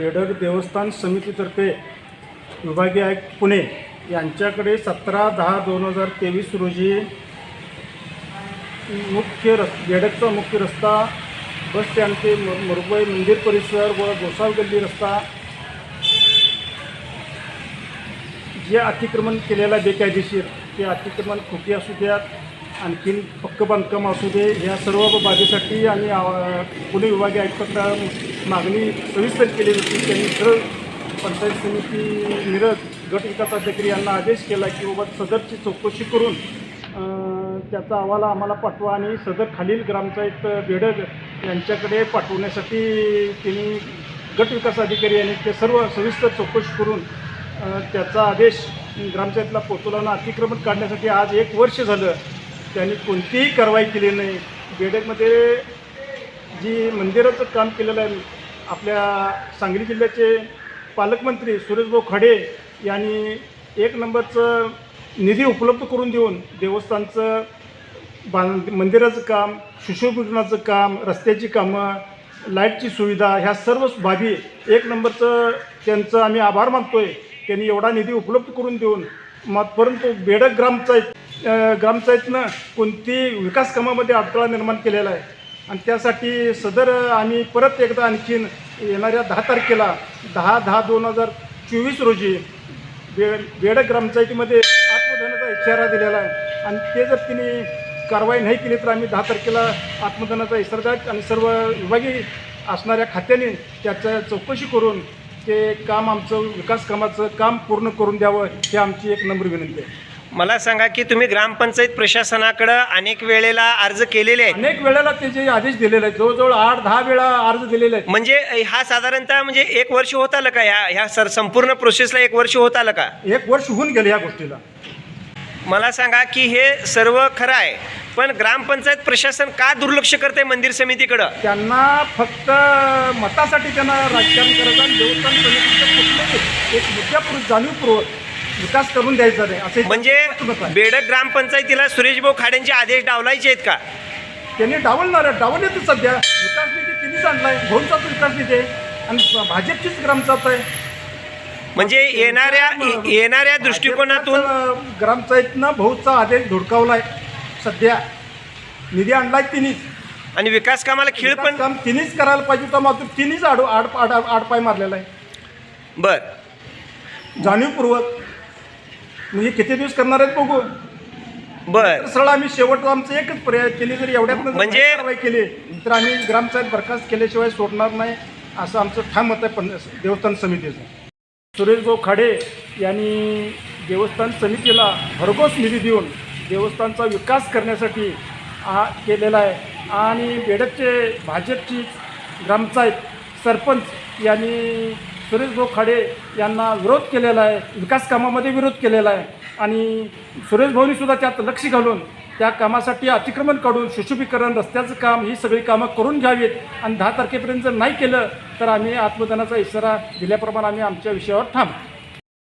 बेडग देवस्थान समितीतर्फे विभागीय आयुक्त पुणे यांच्याकडे सतरा दहा दोन हजार तेवीस रोजी मुख्य रस् बेडगचा मुख्य रस्ता बस स्टँड ते मुर- मंदिर परिसर व गोसाव गल्ली रस्ता जे अतिक्रमण केलेलं बेकायदेशीर ते अतिक्रमण खोटी असू द्यात. आणखीन पक्क बांधकाम असू दे ह्या सर्व बाबीसाठी आम्ही आवा- पुणे विभागीय आयुक्तांना मागणी सविस्तर केली होती. त्यांनी सरळ पंचायत समिती मिरज गट विकास अधिकारी यांना आदेश केला की बाबा सदरची चौकशी करून त्याचा अहवाल आम्हाला पाठवा आणि सदर खालील ग्रामपंचायत बेडग यांच्याकडे पाठवण्यासाठी त्यांनी गट विकास अधिकारी यांनी ते सर्व सविस्तर चौकशी करून त्याचा आदेश ग्रामपंचायतला पोचवला अतिक्रमण काढण्यासाठी आज एक वर्ष झालं त्यांनी कोणतीही कारवाई केली नाही. बेडकमध्ये जी मंदिराचं काम केलेलं आहे आपल्या सांगली जिल्ह्याचे पालकमंत्री सुरेशभाऊ खडे यांनी एक नंबरचं निधी उपलब्ध करून देऊन देवस्थानचं बांध मंदिराचं काम सुशोभीकरणाचं काम रस्त्याची कामं लाईटची सुविधा ह्या सर्व बाबी एक नंबरचं त्यांचं आम्ही आभार मानतो आहे त्यांनी एवढा निधी उपलब्ध करून देऊन मग परंतु बेडक ग्रामचा ग्रामपंचायतनं कोणती विकास कामामध्ये अडथळा निर्माण केलेला आहे. आणि त्यासाठी सदर आम्ही परत एकदा आणखीन येणाऱ्या दहा तारखेला दहा दहा दोन हजार चोवीस रोजी बे बेड ग्रामपंचायतीमध्ये आत्मधनाचा इशारा दिलेला आहे. आणि ते जर तिने कारवाई नाही केली तर आम्ही दहा तारखेला आत्मधनाचा इशारा आणि सर्व विभागीय असणाऱ्या खात्याने त्याचं चौकशी करून ते काम आमचं विकास कामाचं काम पूर्ण करून द्यावं ही आमची एक नंबर विनंती आहे. मला सांगा की तुम्ही ग्रामपंचायत प्रशासनाकडं अनेक वेळेला अर्ज केलेले आहेत. अनेक वेळेला त्याचे आदेश दिलेले आहेत जवळजवळ आठ दहा वेळा अर्ज दिलेले आहेत. म्हणजे हा साधारणतः म्हणजे एक वर्ष होत आलं का ह्या ह्या सर संपूर्ण प्रोसेसला एक वर्ष होत आलं का? एक वर्ष होऊन गेले या गोष्टीला. मला सांगा की हे सर्व खरं आहे पण ग्रामपंचायत प्रशासन का दुर्लक्ष करते मंदिर समितीकडं? त्यांना फक्त मतासाठी त्यांना राजकारण करायचं आणि देवस्थान समितीचं कुठलंही एक मुद्द्यापूर्वक जाणीवपूर्वक विकास करून द्यायचा नाही असे म्हणजे बेडक ग्रामपंचायतीला सुरेशभाऊ खाडेंचे आदेश डावलायचे आहेत का? त्यांनी डावलणार आहे डावलेच सध्या. विकास निधी तिनेच आणलाय भाऊंचाच विकास निधी आहे आणि भाजपचीच ग्रामचाच आहे. म्हणजे येणाऱ्या येणाऱ्या दृष्टिकोनातून ग्रामपंचायतनं भाऊचा आदेश धुडकावलाय सध्या. निधी आणलाय तिनेच आणि विकास कामाला खीळ पण काम तिनेच करायला पाहिजे होतं मात्र तिनेच आड आड आड आडपाय मारलेला आहे. बर. जाणीवपूर्वक म्हणजे किती दिवस करणार आहेत बघू. बर. सरळ आम्ही शेवटचा आमचं एकच पर्याय केली जर एवढ्यात म्हणजे- कारवाई केली तर आम्ही ग्रामपंचायत बरखास्त केल्याशिवाय सोडणार नाही असं आमचं ठाम मत आहे पण देवस्थान समितीचं. सुरेशभाऊ खाडे यांनी देवस्थान समितीला भरघोस निधी देऊन देवस्थानचा विकास करण्यासाठी हा केलेला आहे. आणि बेडकचे भाजपची ग्रामपंचायत सरपंच यांनी सुरेशभाऊ खाडे यांना विरोध केलेला आहे विकास कामामध्ये विरोध केलेला आहे. आणि सुरेश त्यात लक्ष घालून त्या कामासाठी अतिक्रमण काढून सुशोभीकरण रस्त्याचं काम ही सगळी कामं करून घ्यावीत. आणि दहा तारखेपर्यंत जर नाही केलं तर आम्ही आत्मदानाचा इशारा दिल्याप्रमाणे आम्ही आमच्या विषयावर थांबू.